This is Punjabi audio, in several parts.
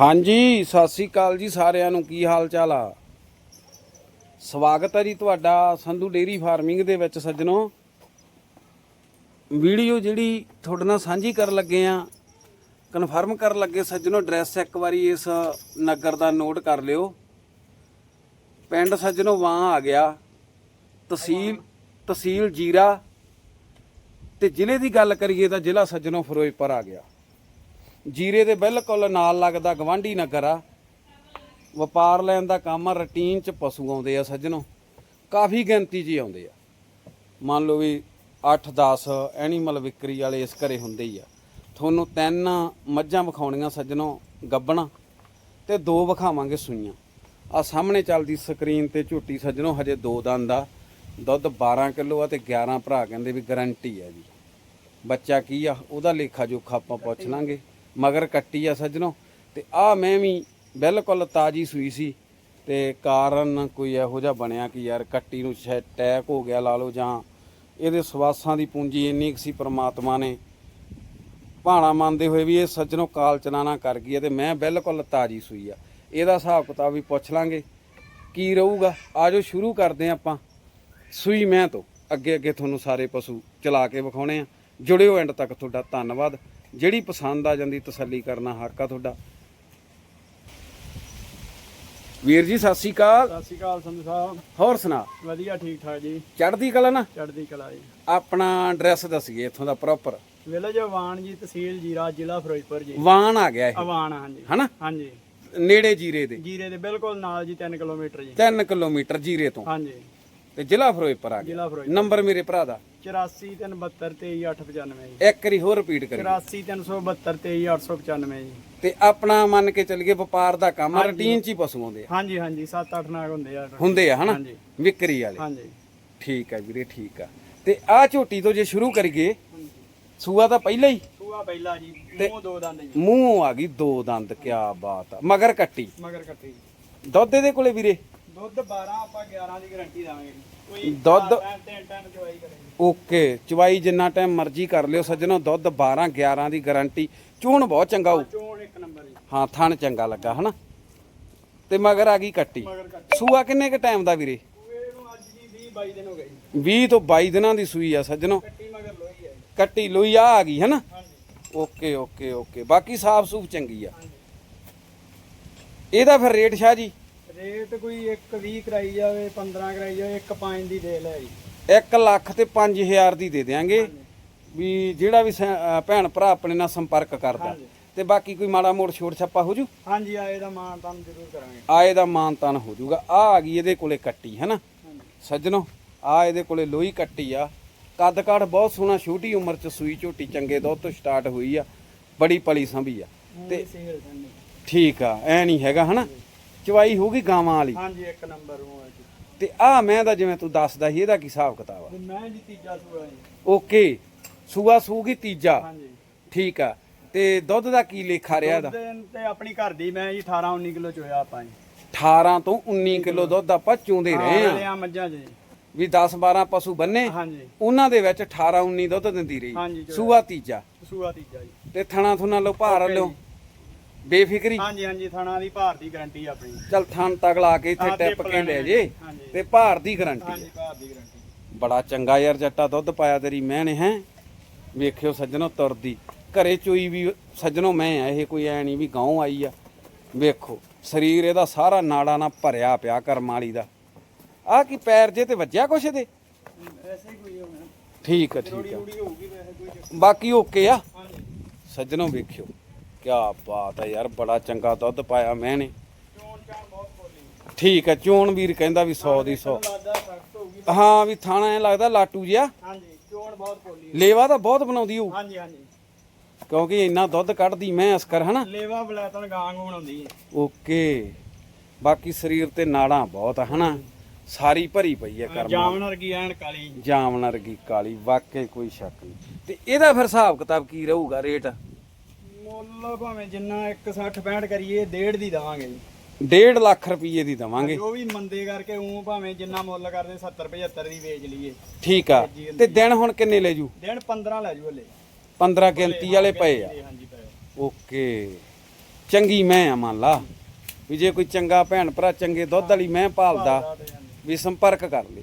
ਹਾਂਜੀ, ਸਤਿ ਸ੍ਰੀ ਅਕਾਲ ਜੀ ਸਾਰਿਆਂ ਨੂੰ। ਕੀ ਹਾਲ ਚਾਲ ਆ? ਸਵਾਗਤ ਹੈ ਜੀ ਤੁਹਾਡਾ ਸੰਧੂ ਡੇਰੀ ਫਾਰਮਿੰਗ ਦੇ ਵਿੱਚ ਸੱਜਣੋ। ਵੀਡੀਓ ਜਿਹੜੀ ਤੁਹਾਡੇ ਨਾਲ ਸਾਂਝੀ ਕਰਨ ਲੱਗੇ ਆ, ਕਨਫਰਮ ਕਰਨ ਲੱਗੇ ਸੱਜਣੋ, ਐਡਰੈਸ ਇੱਕ ਵਾਰੀ ਇਸ ਨਗਰ ਦਾ ਨੋਟ ਕਰ ਲਿਓ। ਪਿੰਡ ਸੱਜਣੋ ਵਾਂ ਆ ਗਿਆ। ਤਹਿਸੀਲ ਤਹਿਸੀਲ ਜੀਰਾ। ਤੇ ਜ਼ਿਲ੍ਹੇ ਦੀ ਗੱਲ ਕਰੀਏ ਤਾਂ ਜ਼ਿਲ੍ਹਾ ਸੱਜਣੋ ਫਿਰੋਜ਼ਪੁਰ ਆ ਗਿਆ। ਜੀਰੇ ਦੇ ਬਿਲਕੁਲ ਨਾਲ ਲੱਗਦਾ ਗਵਾਂਢੀ ਨਗਰ ਆ। ਵਪਾਰ ਲੈਣ ਦਾ ਕੰਮ ਆ, ਰੁਟੀਨ ਚ ਪਸ਼ੂ ਆਉਂਦੇ ਆ ਸੱਜਣੋ। ਕਾਫੀ ਗਿਣਤੀ 'ਚ ਹੀ ਆਉਂਦੇ ਆ। ਮੰਨ ਲਓ ਵੀ 8-10 ਐਨੀਮਲ ਵਿਕਰੀ ਵਾਲੇ ਇਸ ਘਰੇ ਹੁੰਦੇ ਹੀ ਆ। ਤੁਹਾਨੂੰ ਤਿੰਨ ਮੱਝਾਂ ਵਿਖਾਉਣੀਆਂ ਸੱਜਣੋ, ਗੱਬਣਾ, ਤੇ ਦੋ ਵਿਖਾਵਾਂਗੇ ਸੂਈਆਂ। ਆ ਸਾਹਮਣੇ ਚੱਲਦੀ ਸਕਰੀਨ ਤੇ ਝੋਟੀ ਸੱਜਣੋ, ਹਜੇ ਦੋ ਦੰਦ ਆ। ਦੁੱਧ 12 ਕਿਲੋ ਆ ਤੇ 11 ਭਰਾ ਕਹਿੰਦੇ ਵੀ ਗਾਰੰਟੀ ਆ ਜੀ। ਬੱਚਾ ਕੀ ਆ, ਉਹਦਾ ਲੇਖਾ ਜੋਖਾ ਆਪਾਂ ਪੁੱਛ ਲਾਂਗੇ। ਮਗਰ ਕੱਟੀ ਆ ਸੱਜਣੋ। ਤੇ ਆ ਮੈਂ ਵੀ ਬਿਲਕੁਲ ਤਾਜੀ ਸੂਈ ਸੀ। ਤੇ ਕਾਰਨ ਕੋਈ ਇਹੋ ਜਿਹਾ ਬਣਿਆ ਕਿ ਯਾਰ ਕੱਟੀ ਨੂੰ ਸ਼ਾਇਦ ਅਟੈਕ ਹੋ ਗਿਆ ਲਾ ਲਓ ਜਾਂ ਇਹਦੇ ਸਵਾਸਾਂ ਦੀ ਪੂੰਜੀ ਇੰਨੀ ਕੁ ਸੀ ਪ੍ਰਮਾਤਮਾ ਨੇ। ਭਾਣਾ ਮੰਨਦੇ ਹੋਏ ਵੀ ਇਹ ਸੱਜਣੋ ਕਾਲ ਚਲਾਣਾ ਕਰ ਗਈ ਹੈ ਤੇ ਮੈਂ ਬਿਲਕੁਲ ਤਾਜੀ ਸੂਈ ਆ। ਇਹਦਾ ਹਿਸਾਬ ਕਿਤਾਬ ਵੀ ਪੁੱਛ ਲਾਂਗੇ। ਕੀ ਰਹੂਗਾ? ਆਜੋ ਸ਼ੁਰੂ ਕਰਦੇ ਹਾਂ ਆਪਾਂ। ਸੂਈ ਮੈਂ ਤੋਂ। ਅੱਗੇ ਅੱਗੇ ਤੁਹਾਨੂੰ ਸਾਰੇ ਪਸ਼ੂ ਚਲਾ ਕੇ ਵਿਖਾਉਣੇ ਆ। ਜੁੜਿਓ ਐਂਡ ਤੱਕ ਤੁਹਾਡਾ ਧੰਨਵਾਦ। ਜਿਹੜੀ ਪਸੰਦ ਆ ਜਾਂਦੀ ਤਸੱਲੀ ਕਰਨਾ ਹੱਕ ਆ ਤੁਹਾਡਾ। ਵੀਰ ਜੀ ਸਤਿ ਸ੍ਰੀ ਅਕਾਲ। ਸਤਿ ਸ਼੍ਰੀ ਅਕਾਲ ਸੰਧੂ ਸਾਹਿਬ। ਹੋਰ ਸੁਣਾ। ਵਧੀਆ ਠੀਕ ਠਾਕ ਜੀ। ਚੜ੍ਹਦੀ ਕਲਾ ਨਾ? ਚੜ੍ਹਦੀ ਕਲਾ ਜੀ। ਆਪਣਾ ਐਡਰੈਸ ਦੱਸੀਏ ਇੱਥੋਂ ਦਾ ਪ੍ਰੋਪਰ ਵਿਲੇਜ ਅਵਾਨ ਜੀ ਤਹਿਸੀਲ ਜੀਰਾ ਜ਼ਿਲ੍ਹਾ ਫਿਰੋਜ਼ਪੁਰ ਜੀ। ਵਾਣ ਆ ਗਿਆ ਇਹ। ਅਵਾਨ ਹਾਂਜੀ। ਹਨਾ? ਹਾਂਜੀ। ਨੇੜੇ ਜੀਰੇ ਦੇ। ਜੀਰੇ ਦੇ ਬਿਲਕੁਲ ਨਾਲ ਜੀ 3 ਕਿਲੋਮੀਟਰ ਜੀ। 3 ਕਿਲੋਮੀਟਰ ਜੀਰੇ ਤੋਂ। ਹਾਂਜੀ। ਤੇ ਜ਼ਿਲ੍ਹਾ ਫਿਰੋਜ਼ਪੁਰ ਆ ਗਿਆ। ਜ਼ਿਲ੍ਹਾ ਫਿਰੋਜ਼ਪੁਰ। ਨੰਬਰ ਮੇਰੇ ਭਰਾ ਦਾ। 8437232895 ਜੀ। ਇੱਕ ਵਾਰੀ ਹੋਰ ਰਿਪੀਟ ਕਰੀ 8437232895 ਜੀ। ਤੇ ਆਪਣਾ ਮੰਨ ਕੇ ਚੱਲੀਏ ਵਪਾਰ ਦਾ ਕੰਮ ਰੁਟੀਨ ਚ ਹੀ ਪਸ਼ੂ ਆਉਂਦੇ ਆ। ਹਾਂਜੀ ਹਾਂਜੀ 7-8 ਨਾਗ ਹੁੰਦੇ ਆ। ਹੁੰਦੇ ਆ ਹਨਾ? ਹਾਂਜੀ। ਵਿਕਰੀ ਵਾਲੇ। ਹਾਂਜੀ। ਠੀਕ ਆ ਵੀਰੇ ਠੀਕ ਆ। ਤੇ ਆ ਝੋਟੀ ਤੋਂ ਜੇ ਸ਼ੁਰੂ ਕਰੀਏ ਸੂਆ ਤਾਂ ਪਹਿਲਾਂ ਹੀ? ਸੂਆ ਪਹਿਲਾ ਜੀ ਮੂੰਹ ਦੋ ਦੰਦ ਜੀ। ਮੂੰਹ ਆ ਗਈ ਦੋ ਦੰਦ ਕਿਆ ਬਾਤ ਆ। ਮਗਰ ਕੱਟੀ। ਮਗਰ ਕੱਟੀ। ਦੁੱਧ ਇਹਦੇ ਕੋਲੇ ਵੀਰੇ? ਦੁੱਧ 12 ਆਪਾਂ 11 ਦੀ ਗਾਰੰਟੀ ਦੇਵਾਂਗੇ ਜੀ। ਕੋਈ ਦੁੱਧ- ਟਾਈਮ ਤਿੰਨ ਟਾਈਮ ਚਵਾਈ ਕਰੇਗੀ ਓਕੇ ਚਵਾਈ ਜਿੰਨਾ ਟਾਈਮ ਮਰਜ਼ੀ ਕਰ ਲਿਓ ਸੱਜਣੋ ਦੁੱਧ 12 11 ਦੀ ਗਾਰੰਟੀ ਚੋਣ ਬਹੁਤ ਚੰਗਾ ਹੋਊ। ਚੋਣ ਇੱਕ ਨੰਬਰ ਜੀ। ਹਾਂ ਥਣ ਚੰਗਾ ਲੱਗਾ ਹਨਾ? ਤੇ ਮਗਰ ਆ ਗਈ ਕੱਟੀ। ਮਗਰ ਕੱਟੀ। ਸੂਆ ਕਿੰਨੇ ਕ ਟਾਈਮ ਦਾ ਵੀਰੇ? ਸੂਏ ਨੂੰ ਅੱਜ ਜੀ 20 22 ਦਿਨ ਹੋ ਗਏ ਜੀ। 20 ਤੋਂ 22 ਦਿਨਾਂ ਦੀ ਸੂਈ ਆ ਸੱਜਣੋ। ਕੱਟੀ ਮਗਰ ਲੋਈ ਹੈ ਜੀ। ਕੱਟੀ ਲੋਈ ਆ ਆ ਗਈ ਹਨਾ? ਹਾਂਜੀ। Okay okay okay. ਬਾਕੀ ਸਾਫ਼ ਸੂਫ ਚੰਗੀ ਆ। ਇਹਦਾ ਫਿਰ ਰੇਟ ਸ਼ਾਹ ਜੀ? ਰੇਟ ਕੋਈ 1 20 ਕਰਾਈ ਜਾਵੇ 15 ਕਰਾਈ ਜਾਵੇ 1 5 ਦੀ ਦੇ ਲੈ ਜੀ। 1 ਲੱਖ ਤੇ 5000 ਦੀ ਦੇ ਦਿਆਂਗੇ। ਵੀ ਜਿਹੜਾ ਵੀ ਸੈ- ਭੈਣ ਭਰਾ ਆਪਣੇ ਨਾਲ ਸੰਪਰਕ ਕਰਦਾ। ਹਾਂਜੀ। ਤੇ ਬਾਕੀ ਕੋਈ ਮਾੜਾ ਮੋੜ ਛੋੜ ਛੱਪਾ ਹੋ ਜੂ? ਹਾਂਜੀ ਆਏ ਦਾ ਮਾਨ ਤੁਹਾਨੂੰ ਜ਼ਰੂਰ ਕਰਾਂਗੇ। ਆਏ ਦਾ ਮਾਨ ਤਾਨ ਹੋ ਜੂਗਾ। ਆ ਆ ਗਈ ਇਹਦੇ ਕੋਲੇ ਕੱਟੀ ਹੈ ਨਾ? ਹਾਂਜੀ। ਸੱਜਣੋ ਆ ਇਹਦੇ ਕੋਲੇ ਲੋਹੀ ਕੱਟੀ ਆ। ਕੱਦ ਕਾਠ ਬਹੁਤ ਸੋਹਣਾ ਛੋਟੀ ਉਮਰ ਚ ਸੂਈ ਝੋਟੀ ਚੰਗੇ ਦੁੱਧ ਤੋਂ ਸਟਾਰਟ ਹੋਈ ਆ। ਬੜੀ ਪਲੀ ਸੰਭੀ ਆ। ਤੇ ਸੇਲ ਠੀਕ ਆ ਐ ਨਹੀਂ ਹੈਗਾ ਹਨਾ ਚਵਾਈ ਹੋਊਗੀ ਗਾਵਾਂ ਵਾਲੀ। ਹਾਂਜੀ ਇੱਕ ਨੰਬਰ ਨੂੰ ਹੈ ਜੀ। ਤੇ ਆ ਮੈਂ ਦਾ ਜਿਵੇਂ ਤੂੰ ਦੱਸਦਾ ਸੀ ਇਹਦਾ ਕੀ ਹਿਸਾਬ ਕਿਤਾਬ ਆ? ਤੇ ਮੈਂ ਜੀ ਤੀਜਾ ਸੂਆ ਜੀ। ਓਕੇ ਸੂਆ ਸੂਗੀ ਤੀਜਾ। ਹਾਂਜੀ। ਠੀਕ ਆ। ਤੇ ਦੁੱਧ ਦਾ ਕੀ ਲੇਖਾ ਰਿਹਾ ਦਾ ਦਿਨ ਤੇ ਆਪਣੀ ਘਰ ਦੀ ਮੈਂ ਜੀ 18 19 ਕਿਲੋ ਚੋਇਆ ਆਪਾਂ ਜੀ। 18 ਤੋਂ 19 ਕਿਲੋ ਦੁੱਧ ਆਪਾਂ ਚੋਂਦੇ ਰਹੇ ਆ ਲਿਆ ਮੱਝਾਂ ਜੀ। ਵੀ 10 12 ਪਸ਼ੂ ਬੰਨੇ ਹਾਂਜੀ। ਉਹਨਾਂ ਦੇ ਵਿੱਚ 18 19 ਦੁੱਧ ਦਿੰਦੀ ਰਹੀ। ਹਾਂਜੀ, ਚੋਇਆ। ਸੂਆ ਤੀਜਾ। ਸੂਆ ਤੀਜਾ ਜੀ। ਤੇ ਥਣਾ ਥੁਣਾ ਲਓ ਭਾਰ ਲਿਓ। ਜੀ। ਬੇਫਿਕਰੀ? ਹਾਂਜੀ ਹਾਂਜੀ ਥਾਣਾ ਦੀ ਭਾਰ ਦੀ ਗਾਰੰਟੀ ਆਪਣੀ। ਚਲ ਥਣ ਤਗਲਾ ਕੇ ਇੱਥੇ ਟਿੱਪ ਕੇ ਲੈ ਜੇ ਹਾਂਜੀ। ਤੇ ਭਾਰ ਦੀ ਗਰੰਟੀ ਹਾਂਜੀ ਭਾਰ ਦੀ ਗਾਰੰਟੀ ਬੜਾ ਚੰਗਾ ਯਾਰ ਜੱਟਾ ਦੁੱਧ ਪਾਇਆ ਤੇਰੀ ਮੈਂ ਨੇ ਹੈ। ਵੇਖਿਓ ਸੱਜਣੋ ਤੁਰਦੀ। ਘਰੇ ਚੋਈ ਵੀ ਸੱਜਣੋ ਮੈਂ ਆ ਇਹ ਕੋਈ ਐ ਨਹੀਂ ਵੀ ਗਾਉਂ ਆਈ ਆ। ਵੇਖੋ ਸਰੀਰ ਇਹਦਾ ਸਾਰਾ ਨਾੜਾ ਨਾਲ ਭਰਿਆ ਪਿਆ ਕਰਮ ਵਾਲੀ ਦਾ। ਆ ਕੀ ਪੈਰ ਜੇ ਤੇ ਵੱਜਿਆ ਕੁਛ ਇਹਦੇ? ਐਸੇ ਹੀ ਕੋਈ ਹੋਣਾ ਠੀਕ ਆ ਠੀਕ ਆ। ਰੋੜੀ ਹੋਊਗੀ ਵੈਸੇ ਕੋਈ ਚੱਕਰ- ਬਾਕੀ ਓਕੇ ਆ। ਹਾਂਜੀ। ਸੱਜਣੋ ਵੇਖਿਓ। ਕਿਆ ਬਾਤ ਹੈ ਯਾਰ ਬੜਾ ਚੰਗਾ ਦੁੱਧ ਪਾਇਆ ਮੈਂ ਨੇ ਠੀਕ ਹੈ ਚੋਣ ਵੀਰ ਕਹਿੰਦਾ ਵੀ 100 ਦੀ 100 ਲੱਗਦਾ ਸਖਤ ਹੋਊਗੀ ਹਾਂ ਵੀ ਥਾਣਾ ਐ ਲੱਗਦਾ ਲਾਟੂ ਜਿਹਾ। ਹਾਂਜੀ ਚੋਣ ਬਹੁਤ ਬੋਲੀ ਲੇਵਾ ਤਾਂ ਬਹੁਤ ਬਣਾਉਂਦੀ ਹਾਂਜੀ ਹਾਂਜੀ। ਕਿਉਂਕਿ ਇੰਨਾ ਦੁੱਧ ਕੱਢਦੀ ਮੈਂ ਅਸਕਰ ਹਨਾ? ਲੇਵਾ ਬਲੈਤਨ ਗਾਂ ਗੂਣ ਹੁੰਦੀ ਹੈ। ਓਕੇ। ਬਾਕੀ ਸਰੀਰ ਤੇ ਨਾੜਾਂ ਬਹੁਤ ਹਨਾ? ਸਾਰੀ ਭਰੀ ਪਈ ਹੈ ਕਰਮ। ਜਾਮਨ ਵਰਗੀ ਐਨ ਕਾਲੀ। ਜਾਮਨ ਵਰਗੀ ਕਾਲੀ ਵਾਕਈ ਕੋਈ ਸ਼ੱਕ ਨਹੀਂ। ਤੇ ਇਹਦਾ ਫਿਰ ਹਿਸਾਬ ਕਿਤਾਬ ਕੀ ਰਹੂਗਾ ਰੇਟ? ਮੁੱਲ ਭਾਵੇਂ ਜਿੰਨਾ 160 65 ਕਰੀਏ ਡੇਢ ਦੀ ਦਵਾਂਗੇ ਜੀ। 1.5 ਲੱਖ ਰੁਪਏ ਦੀ ਦਵਾਂਗੇ। ਜੋ ਵੀ ਮੰਦੇ ਕਰਕੇ ਉਹ ਭਾਵੇਂ ਜਿੰਨਾ ਮੁੱਲ ਕਰਦੇ 70 75 ਦੀ ਵੇਚ ਲਈਏ। ਠੀਕ ਆ। ਤੇ ਦਿਨ ਹੁਣ ਕਿੰਨੇ ਲੈ ਜੂ? ਦਿਨ 15 ਲੈ ਜੂ ਹਲੇ। 15 ਗਿਣਤੀ ਵਾਲੇ ਪਏ ਆ। ਹਾਂਜੀ ਪਏ ਓਕੇ। ਚੰਗੀ ਮੈਂ ਆ ਮੰਨ ਲਾ। ਵੀ ਜੇ ਕੋਈ ਚੰਗਾ ਭੈਣ ਭਰਾ ਚੰਗੇ ਦੁੱਧ ਵਾਲੀ ਮੈਂ ਪਾਲਦਾ ਵੀ ਸੰਪਰਕ ਕਰ ਲਈ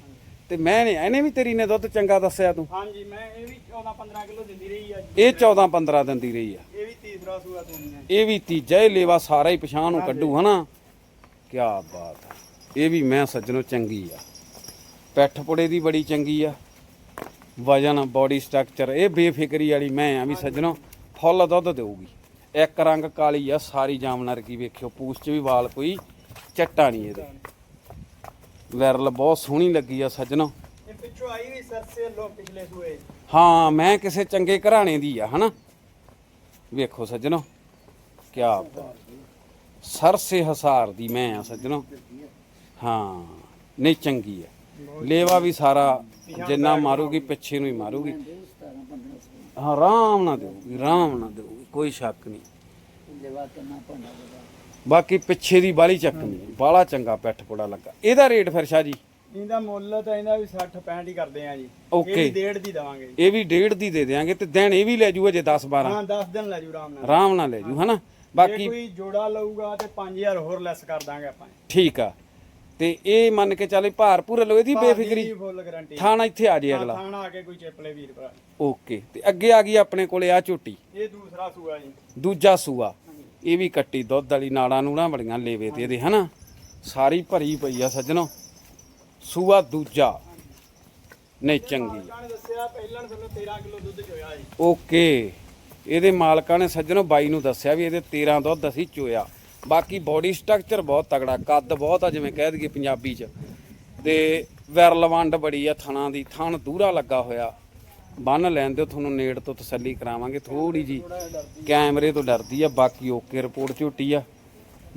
ਤੇ ਮੈਂ ਨੇ ਇਹਨੇ ਵੀ ਤੇਰੀ ਨੇ ਦੁੱਧ ਚੰਗਾ ਦੱਸਿਆ ਤੂੰ। ਹਾਂਜੀ ਮੈਂ ਇਹ ਵੀ 14 15 ਕਿਲੋ ਦਿੰਦੀ ਰਹੀ ਆ ਇਹ 14 15 ਦਿੰਦੀ ਰਹੀ ਆ। ਇਹ ਵੀ ਤੀਜਾ ਹੀ ਲੇਵਾ ਸਾਰਾ ਹੀ ਪਛਾਣ ਨੂੰ ਕੱਢੂ ਹਨਾ? ਕੀ ਬਾਤ ਹੈ। ਇਹ ਵੀ ਮੈਂ ਸੱਜਣੋ ਚੰਗੀ ਆ। ਪੈਠ ਪੁੜੇ ਦੀ ਬੜੀ ਚੰਗੀ ਆ। ਵਜਨ ਬਾਡੀ ਸਟਰਕਚਰ ਇਹ ਬੇਫਿਕਰੀ ਵਾਲੀ ਮੈਂ ਆ ਵੀ ਸੱਜਣੋ ਫੁੱਲ ਦੁੱਧ ਦੇਊਗੀ। ਇੱਕ ਰੰਗ ਕਾਲੀ ਆ ਸਾਰੀ ਜਾਮਨਰ ਕੀ ਵੇਖਿਓ ਪੂਛ 'ਚ ਵੀ ਵਾਲ ਕੋਈ ਚੱਟਾ ਨਹੀਂ ਇਹਦੇ। ਵਿਰਲ ਬਹੁਤ ਸੋਹਣੀ ਲੱਗੀ ਆ ਸੱਜਣੋ। ਇਹ ਪਿੱਛੋਂ ਆਈ ਵੀ ਸਰਸੇ ਲੋ ਪਿਛਲੇ ਸੂਏ। ਹਾਂ ਮੈਂ ਕਿਸੇ ਚੰਗੇ ਘਰਾਣੇ ਦੀ ਆ ਹਨਾ? ਵੇਖੋ ਸੱਜਣੋ ਕੀ ਬਾਤ ਸਰਸੇ ਹਸਾਰ ਦੀ ਮੈਂ ਆ ਸੱਜਣੋ। ਹਾਂ, ਨਹੀਂ ਚੰਗੀ ਹੈ। ਲੇਵਾ ਵੀ ਸਾਰਾ ਜਿੰਨਾ ਮਾਰੂਗੀ ਪਿੱਛੇ ਨੂੰ ਹੀ ਮਾਰੂਗੀ। ਹਾਂ ਆਰਾਮ ਨਾਲ ਦੇਊਗੀ ਆਰਾਮ ਨਾਲ ਦੇਊਗੀ, ਕੋਈ ਸ਼ੱਕ ਨਹੀਂ। ਬਾਕੀ ਪਿੱਛੇ ਦੀ ਬਾਲੀ ਨਹੀਂ ਬਾਲਾ ਚੰਗਾ ਪਿੱਠ ਪੁੜਾ ਲੱਗਾ। ਇਹਦਾ ਰੇਟ ਫਿਰ ਸ਼ਾਹ ਜੀ? ਇਹਦਾ ਮੁੱਲ ਤਾਂ ਇਹਦਾ ਵੀ 60 65 ਹੀ ਕਰਦੇ ਆ ਜੀ। Okay. ਇਹ ਡੇਢ ਦੀ ਦਵਾਂਗੇ ਜੀ। ਇਹ ਵੀ ਡੇਢ ਦੀ ਦੇ ਦੇਾਂਗੇ ਤੇ ਦਿਨ ਇਹ ਵੀ ਲੈ ਜੂ ਅਜੇ 10 12 ਹਾਂ 10 ਦਿਨ ਲੈ ਜੂ ਆਰਾਮ ਨਾਲ। ਆਰਾਮ ਨਾਲ ਲੈ ਜੂ ਹਨਾ? ਜੇ ਬਾਕੀ ਕੋਈ ਜੋੜਾ ਲਊਗਾ ਤੇ 5000 ਹੋਰ ਲੈਸ ਕਰ ਦਾਂਗੇ ਆਪਾਂ। ਠੀਕ ਆ। ਤੇ ਇਹ ਮੰਨ ਕੇ ਚੱਲੇ ਭਾਰ ਪੂਰੇ ਲੋ ਇਹਦੀ ਬੇਫਿਕਰੀ। ਫੁੱਲ ਗਾਰੰਟੀ ਥਾਣਾ ਇੱਥੇ ਆ ਜੇ ਅਗਲਾ। ਥਾਣਾ ਆ ਕੇ ਕੋਈ ਚੇਪਲੇ ਵੀਰ ਭਰਾ। ਓਕੇ। ਤੇ ਅੱਗੇ ਆ ਗਈ ਆਪਣੇ ਕੋਲੇ ਆ ਝੋਟੀ। ਇਹ ਦੂਸਰਾ ਸੂਆ ਜੀ। ਦੂਜਾ ਸੂਆ। ਇਹ ਵੀ ਕੱਟੀ ਦੁੱਧ ਵਾਲੀ ਨਾੜਾਂ ਨੂੜਾਂ ਬੜੀਆਂ ਲੇਵੇ ਤੇ ਇਹਦੇ ਹਨਾ? ਸਾਰੀ ਭਰੀ ਪਈ ਆ ਸੱਜਣੋ। ਸੂਆ ਦੂਜਾ। ਨਹੀਂ, ਚੰਗੀ। ਆ। ਦੱਸਿਆ ਪਹਿਲਾਂ ਸਾਨੂੰ 13 ਕਿਲੋ ਦੁੱਧ ਚੋਇਆ ਜੀ ਓਕੇ। ਇਹਦੇ ਮਾਲਕਾਂ ਨੇ ਸੱਜਣੋ ਬਾਈ ਨੂੰ ਦੱਸਿਆ ਵੀ ਇਹਦੇ 13 ਦੁੱਧ ਅਸੀਂ ਚੋਇਆ। ਬਾਕੀ ਬੋਡੀ ਸਟਰਕਚਰ ਬਹੁਤ ਤਗੜਾ ਕੱਦ ਬਹੁਤ ਆ ਜਿਵੇਂ ਕਹਿ ਦਈਏ ਪੰਜਾਬੀ ਚ। ਤੇ ਵਿਰਲ ਵੰਡ ਬੜੀ ਆ ਥਣਾ ਦੀ, ਥਣ ਦੂਰਾ ਲੱਗਾ ਹੋਇਆ। ਬੰਨ ਲੈਣ ਦਿਓ, ਤੁਹਾਨੂੰ ਨੇੜ ਤੋਂ ਤਸੱਲੀ ਕਰਾਵਾਂਗੇ। ਥੋੜੀ ਜੀ ਕੈਮਰੇ ਤੋਂ ਡਰਦੀ ਆ, ਬਾਕੀ ਓਕੇ, ਰਿਪੋਰਟ ਝੋਟੀ ਆ।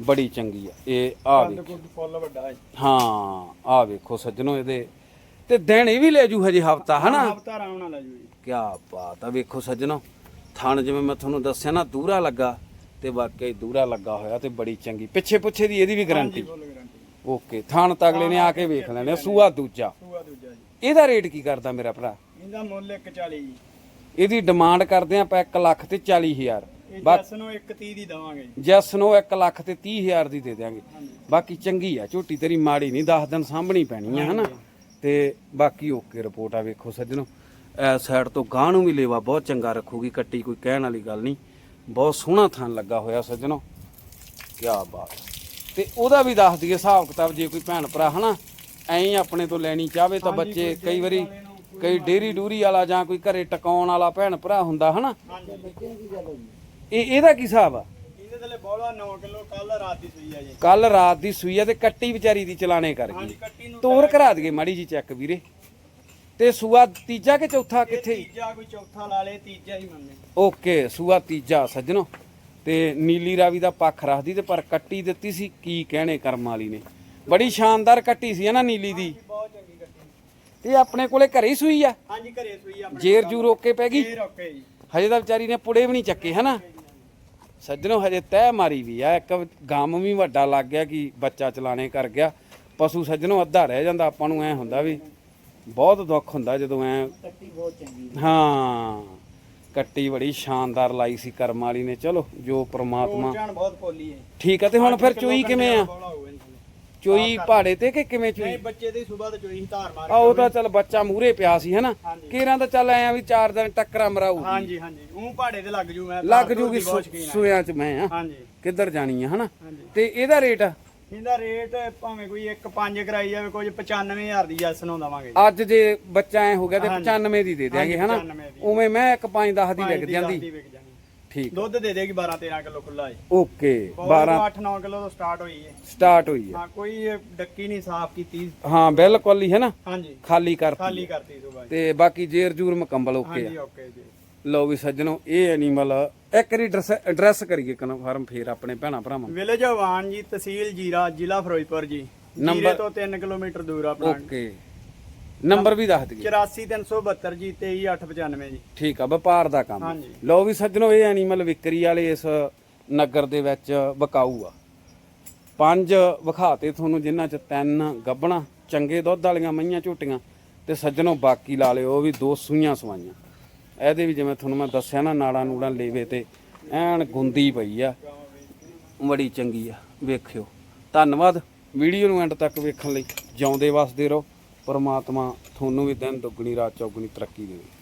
ਬੜੀ ਚੰਗੀ ਆ। ਇਹ ਆ ਵੇ ਫੁੱਲ ਵੱਡਾ ਹਾਂ। ਆ ਵੇਖੋ ਸੱਜਣੋ ਇਹਦੇ। ਤੇ ਦਿਨ ਇਹ ਵੀ ਲੈ ਜੂ ਹਜੇ ਹਫਤਾ ਹਨਾ? ਹਫਤਾ ਆਰਾਮ ਨਾਲ ਲੈ ਜੂ ਜੀ। ਕਿਆ ਬਾਤ ਆ। ਵੇਖੋ ਸੱਜਣੋ ਥਣ ਜਿਵੇਂ ਮੈਂ ਤੁਹਾਨੂੰ ਦੱਸਿਆ ਨਾ ਦੂਰਾ ਲੱਗਾ ਤੇ ਵਾਕਈ ਦੂਰਾ ਲੱਗਾ ਹੋਇਆ ਤੇ ਬੜੀ ਚੰਗੀ। ਪਿੱਛੇ ਪੁੱਛੇ ਦੀ ਇਹਦੀ ਵੀ ਗਾਰੰਟੀ। Full guarantee. ਓਕੇ ਥਣ ਤਗਲੇ ਨੇ ਆ ਕੇ ਵੇਖ ਲੈਣੇ ਸੂਆ ਦੂਜਾ। ਸੂਆ ਦੂਜਾ ਜੀ। ਇਹਦਾ ਰੇਟ ਕੀ ਕਰਦਾ ਮੇਰਾ ਭਰਾ? ਇਹਦਾ ਮੁੱਲ 140 ਜੀ। ਇਹਦੀ ਡਿਮਾਂਡ ਕਰਦੇ ਆਪਾਂ 1 ਲੱਖ ਤੇ 40 ਹਜ਼ਾਰ ਇਹ ਬਾ- ਜੱਸ ਨੂੰ 130 ਦੀ ਦਵਾਂਗੇ ਜੀ। ਜੈਸ ਨੂੰ 1 ਲੱਖ ਤੇ 30 ਹਜ਼ਾਰ ਦੀ ਦੇ ਦਿਆਂਗੇ। ਬਾਕੀ ਚੰਗੀ ਆ ਝੋਟੀ ਤੇਰੀ ਮਾੜੀ ਨਹੀਂ 10 ਦਿਨ ਸਾਂਭਣੀ ਪੈਣੀ ਆ ਹਨਾ? ਤੇ ਬਾਕੀ ਓਕੇ ਰਿਪੋਰਟ ਆ ਵੇਖੋ ਸੱਜਣੋ। ਐ ਸਾਈਡ ਤੋਂ ਗਾਂ ਨੂੰ ਵੀ ਲੇਵਾ ਬਹੁਤ ਚੰਗਾ ਰੱਖੂਗੀ ਕੱਟੀ ਕੋਈ ਕਹਿਣ ਵਾਲੀ ਗੱਲ ਨਹੀਂ। ਬਹੁਤ ਸੋਹਣਾ ਥਣ ਲੱਗਾ ਹੋਇਆ ਸੱਜਣੋ। ਕੀ ਬਾਤ। ਤੇ ਉਹਦਾ ਵੀ ਦੱਸ ਦਈਏ ਹਿਸਾਬ ਕਿਤਾਬ ਜੇ ਕੋਈ ਭੈਣ ਭਰਾ ਹਨਾ? ਐਂ ਹੀ ਆਪਣੇ ਤੋਂ ਲੈਣੀ ਚਾਹਵੇ ਤਾਂ ਬੱਚੇ ਕਈ ਵਾਰੀ ਕਈ ਡੇਰੀ ਡੂਰੀ ਵਾਲਾ ਜਾਂ ਕੋਈ ਘਰੇ ਟਿਕਾਉਣ ਵਾਲਾ ਭੈਣ ਭਰਾ ਹੁੰਦਾ ਹਨਾ? ਇਹ ਇਹਦਾ ਕੀ ਹਿਸਾਬ ਆ? ਇਹਦੇ ਥੱਲੇ ਬੋਲਾ 9 ਕਿਲੋ ਕੱਲ ਰਾਤ ਦੀ ਸੂਈ ਆ ਜੀ। ਕੱਲ ਰਾਤ ਦੀ ਸੂਈ ਆ ਤੇ ਕੱਟੀ ਵਿਚਾਰੀ ਦੀ ਚਲਾਣੇ ਕਰ ਗਈ। ਹਾਂਜੀ ਕੱਟੀ ਨੂੰ ਤੋਰ ਕਰਾ ਦਈਏ ਮਾੜੀ ਜੀ ਚੈੱਕ ਵੀਰੇ। ਤੇ ਸੂਆ ਤੀਜਾ ਕਿ ਚੌਥਾ ਇਹ ਕਿੱਥੇ? ਤੀਜਾ ਕੋਈ ਚੌਥਾ ਲਾ ਲੇ ਤੀਜਾ ਹੀ ਮੰਨੇ। ਓਕੇ ਸੂਆ ਤੀਜਾ ਸੱਜਣੋ। ਤੇ ਨੀਲੀ ਰਾਵੀ ਦਾ ਪੱਖ ਰੱਖਦੀ ਤੇ ਪਰ ਕੱਟੀ ਦਿੱਤੀ ਸੀ ਕੀ ਕਹਿਣੇ ਕਰਮ ਵਾਲੀ ਨੇ। ਬੜੀ ਸ਼ਾਨਦਾਰ ਕੱਟੀ ਸੀ ਨਾ ਨੀਲੀ ਦੀ। ਬਹੁਤ ਚੰਗੀ ਕੱਟੀ। ਤੇ ਆਪਣੇ ਕੋਲੇ ਘਰੇ ਹੀ ਸੂਈ ਆ? ਹਾਂਜੀ ਘਰੇ ਸੂਈ ਆਪਣੇ ਜੇਰ ਜੂ ਰੋਕੇ ਪੈ ਗਈ? ਇਹ ਰੋਕੇ ਜੀ। ਹਜੇ ਤਾਂ ਵਿਚਾਰੀ ਨੇ ਪੁੜੇ ਵੀ ਨਹੀਂ ਚੱਕੇ ਹਨਾ ਸੱਜਣੋ ਹਜੇ ਤਹਿ ਮਾਰੀ ਵੀ ਆ ਇੱਕ ਗਮ ਵੀ ਵੱਡਾ ਲੱਗ ਗਿਆ ਕਿ ਬੱਚਾ ਚਲਾਣੇ ਕਰ ਗਿਆ। ਪਸ਼ੂ ਸੱਜਣੋ ਅੱਧਾ ਰਹਿ ਜਾਂਦਾ ਆਪਾਂ ਨੂੰ ਐ ਹੁੰਦਾ ਵੀ ਬਹੁਤ ਦੁੱਖ ਹੁੰਦਾ ਜਦੋਂ ਐ ਕੱਟੀ ਬਹੁਤ ਚੰਗੀ ਹਾਂ ਕੱਟੀ ਬੜੀ ਸ਼ਾਨਦਾਰ ਲਾਈ ਸੀ ਕਰਮ ਵਾਲੀ ਨੇ ਚਲੋ ਜੋ ਪ੍ਰਮਾਤਮਾ ਜਾਨ ਬਹੁਤ ਪੋਲੀ ਹੈ ਠੀਕ ਆ ਤੇ ਹੁਣ ਫਿਰ ਚੋਈ ਕਿਵੇਂ ਆ। ਚੋਈ ਪਹਾੜੇ ਤੇ ਕਿ ਕਿਵੇਂ ਚੋਈ? ਨਹੀਂ ਬੱਚੇ ਦੀ ਸਵੇਰ ਤੇ ਚੋਈ ਸੀ ਧਾਰ ਮਾਰ ਆ ਉਹ ਤਾਂ ਚੱਲ ਬੱਚਾ ਮੂਰੇ ਪਿਆ ਸੀ ਹਨਾ? ਹਾਂਜੀ। ਕੇਰਾਂ ਤਾਂ ਚੱਲ ਐ ਵੀ ਚਾਰ ਦਿਨ ਟੱਕਰਾ ਮਰਾਊ ਹਾਂਜੀ ਹਾਂਜੀ। ਉਹ ਪਹਾੜੇ ਤੇ ਲੱਗ ਜੂ ਮੈਂ ਲੱਗ ਧਾਰ ਧੂਰ ਜੂਗੀ ਦੀ ਬਹੁਤ ਸ਼ੌਕੀਨ ਆ। ਸੂਆਂ ਚ ਮੈਂ ਆ ਹਾਂਜੀ। ਕਿੱਧਰ ਜਾਣੀ ਆ ਹਨਾ? ਹਾਂਜੀ। ਤੇ ਇਹਦਾ ਰੇਟ? ਇਹਦਾ ਰੇਟ ਭਾਵੇਂ ਕੋਈ 1 5 ਕਰਾਈ ਜਾਵੇ ਕੁਝ 95000 ਦੀ ਜੈਸ ਨੂੰ ਦਵਾਂਗੇ ਅੱਜ ਜੇ ਬੱਚਾ ਐ ਹੋ ਗਿਆ ਤੇ ਹਾਂਜੀ। 95 ਦੀ ਦੇ ਦਿਆਂਗੇ ਹਾਂਜੀ, ਹਨਾ? 95 ਦੀ। ਉਵੇਂ ਮੈਂ ਇੱਕ 5 10 ਦੀ ਪੰਜ ਜਾਂਦੀ। ਠੀਕ ਦੁੱਧ ਦੇ ਦੇਗੀ 12 13 ਕਿਲੋ ਖੁੱਲਾ ਜੀ। ਓਕੇ 12 8 9 ਕਿਲੋ ਤੋਂ ਸਟਾਰਟ ਹੋਈ ਹੈ। ਸਟਾਰਟ ਹੋਈ ਆ ਹਾਂ ਕੋਈ ਡੱਕੀ ਨਹੀਂ ਸਾਫ਼ ਕੀਤੀ। ਹਾਂ ਬਿਲਕੁਲ ਹੀ ਹੈ ਨਾ। ਹਾਂਜੀ। ਖਾਲੀ ਕਰਤੀ ਖਾਲੀ ਕਰਤੀ ਸੁਬਾਹ ਤੇ ਬਾਕੀ ਜੇਰ ਜੂਰ ਮੁਕੰਮਲ ਓਕੇ ਹਾਂਜੀ ਓਕੇ ਜੀ। ਲਓ ਵੀ ਸੱਜਣੋ ਇਹ ਐਨੀਮਲ ਇੱਕ ਵਾਰੀ ਐਡਰੈਸ ਕਰੀਏ ਕਨਫਰਮ ਫੇਰ ਆਪਣੇ ਭੈਣਾ ਭਰਾਵਾਂ ਵਿਲੇਜ ਹਵਾਨ ਜੀ ਤਹਿਸੀਲ ਜੀਰਾ ਜ਼ਿਲ੍ਹਾ ਫਿਰੋਜ਼ਪੁਰ ਜੀ। ਨੰਬਰ- ਤੋਂ 3 ਕਿਲੋਮੀਟਰ ਦੂਰ ਆ ਓਕੇ। ਨੰਬਰ ਵੀ ਦੱਸ ਦਈਏ 84372 ਜੀ 23895 ਜੀ। ਠੀਕ ਆ ਵਪਾਰ ਦਾ ਕੰਮ। ਹਾਂਜੀ। ਲਓ ਵੀ ਸੱਜਣੋ ਇਹ ਐਨੀਮਲ ਵਿਕਰੀ ਵਾਲੇ ਇਸ ਨਗਰ ਦੇ ਵਿੱਚ ਵਿਕਾਊ ਆ। ਪੰਜ ਵਿਖਾਤੇ ਤੁਹਾਨੂੰ ਜਿਨ੍ਹਾਂ ਚ ਤਿੰਨ ਗੱਬਣਾ ਚੰਗੇ ਦੁੱਧ ਵਾਲੀਆਂ ਮਈਆਂ ਝੋਟੀਆਂ ਤੇ ਸੱਜਣੋ ਬਾਕੀ ਲਾ ਲਿਓ ਉਹ ਵੀ ਦੋ ਸੂਈਆਂ ਸਵਾਈਆਂ। ਇਹਦੇ ਵੀ ਜਿਵੇਂ ਤੁਹਾਨੂੰ ਮੈਂ ਦੱਸਿਆ ਨਾ ਨਾੜਾਂ ਨੂੜਾਂ ਲੇਵੇ ਤੇ ਐਨ ਗੁੰਦੀ ਪਈ ਆ। ਬੜੀ ਚੰਗੀ ਆ ਵੇਖਿਓ। ਧੰਨਵਾਦ। ਵੀਡੀਓ ਨੂੰ ਐਂਡ ਤੱਕ ਵੇਖਣ ਲਈ ਜਿਉਂਦੇ ਵਸਦੇ ਰਹੋ। ਪਰਮਾਤਮਾ ਤੁਹਾਨੂੰ ਵੀ ਦਿਨ ਦੁੱਗਣੀ ਰਾਤ ਚੌਗਣੀ ਤਰੱਕੀ ਦੇਵੇ।